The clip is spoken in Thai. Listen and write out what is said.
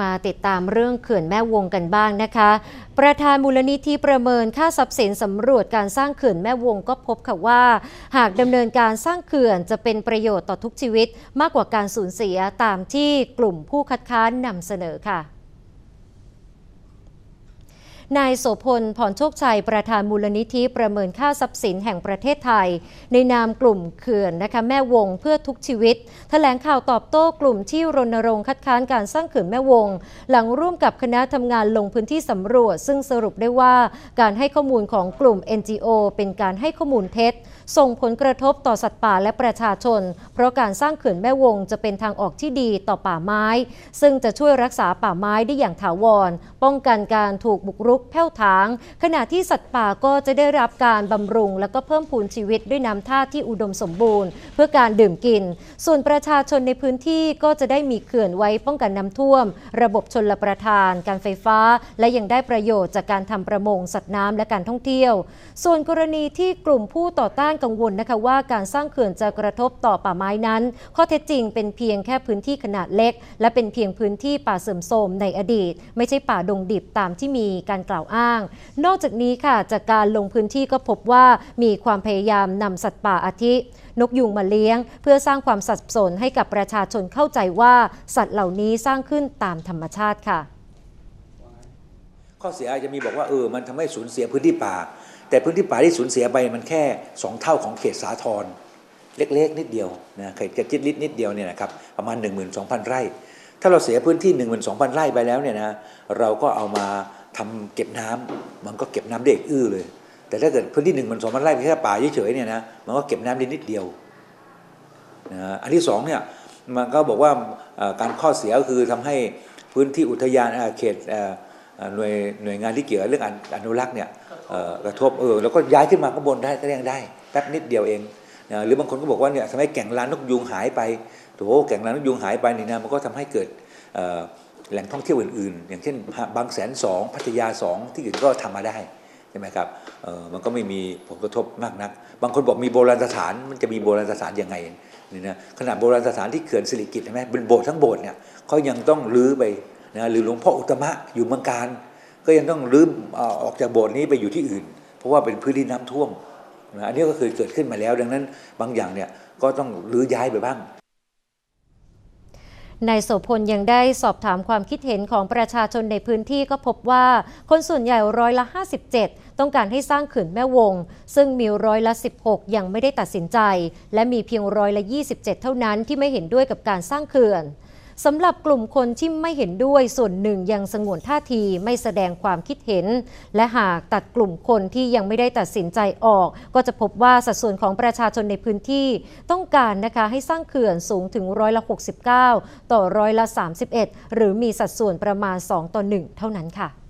มาติดตามเรื่องเขื่อนแม่วงกันบ้างนะคะ ประธานมูลนิธิประเมินค่าทรัพย์สินสำรวจการสร้างเขื่อนแม่วงก็พบค่ะว่า หากดำเนินการสร้างเขื่อนจะเป็นประโยชน์ต่อทุกชีวิต มากกว่าการสูญเสียตามที่กลุ่มผู้คัดค้านนำเสนอค่ะ นายโสพลพรโชคชัยประธานมูลนิธิประเมินค่าทรัพย์สินแห่งประเทศไทย ในนามกลุ่มเขื่อนนะคะแม่วงเพื่อทุกชีวิตแถลงข่าวตอบโต้กลุ่มที่รณรงค์คัดค้านการสร้างเขื่อนแม่วง หลังร่วมกับคณะทำงานลงพื้นที่สำรวจ ซึ่งสรุปได้ว่าการให้ข้อมูลของกลุ่ม NGO เป็นการให้ข้อมูลเท็จส่งผลกระทบต่อสัตว์ป่าและประชาชน เพราะการสร้างเขื่อนแม่วงจะเป็นทางออกที่ดีต่อป่าไม้ ซึ่งจะช่วยรักษาป่าไม้ได้อย่างถาวร ป้องกันการถูกบุกรุกแผ่วถาง ขณะที่สัตว์ป่าก็จะได้รับการบำรุง และก็เพิ่มพูนชีวิตด้วยน้ำท่าที่อุดมสมบูรณ์ เพื่อการดื่มกิน ส่วนประชาชนในพื้นที่ก็จะได้มีเขื่อนไว้ป้องกันน้ำท่วม ระบบชนลประทาน การไฟฟ้า และยังได้ประโยชน์จากการทำประมงสัตว์น้ำและการท่องเที่ยว ส่วนกรณีที่กลุ่มผู้ต่อต้านกังวลนะคะว่าการสร้างเขื่อนจะกระทบต่อป่าไม้นั้น ข้อเท็จจริงเป็นเพียงแค่พื้นที่ขนาดเล็ก และเป็นเพียงพื้นที่ป่าเสื่อมโทรมในอดีต ไม่ใช่ป่าดงดิบตามที่มีการกล่าวอ้าง นอกจากนี้ค่ะจากการลงพื้นที่ก็พบว่ามีความพยายามนำสัตว์ป่าอาทิ นกยุงมาเลี้ยง เพื่อสร้างความสับสนให้กับประชาชนเข้าใจว่าสัตว์เหล่านี้สร้างขึ้นตามธรรมชาติค่ะ ข้อเสียอาจจะมีบอกว่าเออมันทำให้สูญเสียพื้นที่ป่า แต่พื้นที่ป่าที่สูญเสียไปมันแค่ 2 เท่าของเขตสาทรเล็กๆ นิดเดียวนะเขตกระจิตลิดนิดเดียวเนี่ยนะครับประมาณ 12,000 ไร่ ถ้าเราเสียพื้นที่ 12,000 ไร่ไปแล้วเนี่ยนะเราก็เอามา ทำเก็บน้ำมันก็เก็บน้ำได้อีกอื้อเลย แต่ถ้าเกิดพื้นที่12,000ไร่เป็นแค่ป่าเฉยๆเนี่ยนะมันก็เก็บน้ำได้นิดเดียวนะอันที่สองเนี่ยมันก็บอกว่าเอ่อการข้อเสียก็คือทำให้พื้นที่อุทยานเอ่อเขตเอ่อเอ่อหน่วยหน่วยงานที่เกี่ยวกับเรื่องอนุอนุรักษ์เนี่ยเอ่อกระทบเออแล้วก็ย้ายขึ้นมาข้างบนได้ก็ยังได้แป๊บนิดเดียวเองนะหรือบางคนก็บอกว่าเนี่ยทำให้แก่งลานนกยูงหายไปโถแก่งลานนกยูงหายไปนี่นะมันก็ทำให้เกิดเอ่อ แหล่งท่องเที่ยวอื่นๆ อย่างเช่นบางแสนสองพัทยาสองที่อื่นก็ทำมาได้ใช่ไหมครับมันก็ไม่มีผลกระทบมากนัก บางคนบอกมีโบราณสถานมันจะมีโบราณสถานยังไงนี่นะขนาดโบราณสถานที่เขื่อนสิริกิติ์ใช่ไหมเป็นโบสถ์ทั้งโบสถ์เนี่ยเขายังต้องรื้อไปนะหรือหลวงพ่ออุตมะอยู่เมืองการ ก็ยังต้องรื้อออกจากโบสถ์นี้ไปอยู่ที่อื่น เพราะว่าเป็นพื้นที่น้ำท่วมนะอันนี้ก็เคยเกิดขึ้นมาแล้ว ดังนั้นบางอย่างเนี่ยก็ต้องรื้อย้ายไปบ้าง นายโสพลยังได้สอบถามความคิดเห็นของประชาชนในพื้นที่ก็พบว่า คนส่วนใหญ่ร้อยละ 57 ต้องการให้สร้างเขื่อนแม่วง ซึ่งมีร้อยละ 16 ยังไม่ได้ตัดสินใจ และมีเพียงร้อยละ 27 เท่านั้นที่ไม่เห็นด้วยกับการสร้างเขื่อน สำหรับกลุ่มคนที่ไม่เห็นด้วยส่วนหนึ่งยังสงวนท่าทีไม่แสดงความคิดเห็น และหากตัดกลุ่มคนที่ยังไม่ได้ตัดสินใจออก ก็จะพบว่าสัดส่วนของประชาชนในพื้นที่ต้องการนะคะให้สร้างเขื่อนสูงถึงร้อยละ 69 ต่อร้อยละ 31 หรือมีสัดส่วนประมาณ 2 ต่อ 1 เท่านั้นค่ะ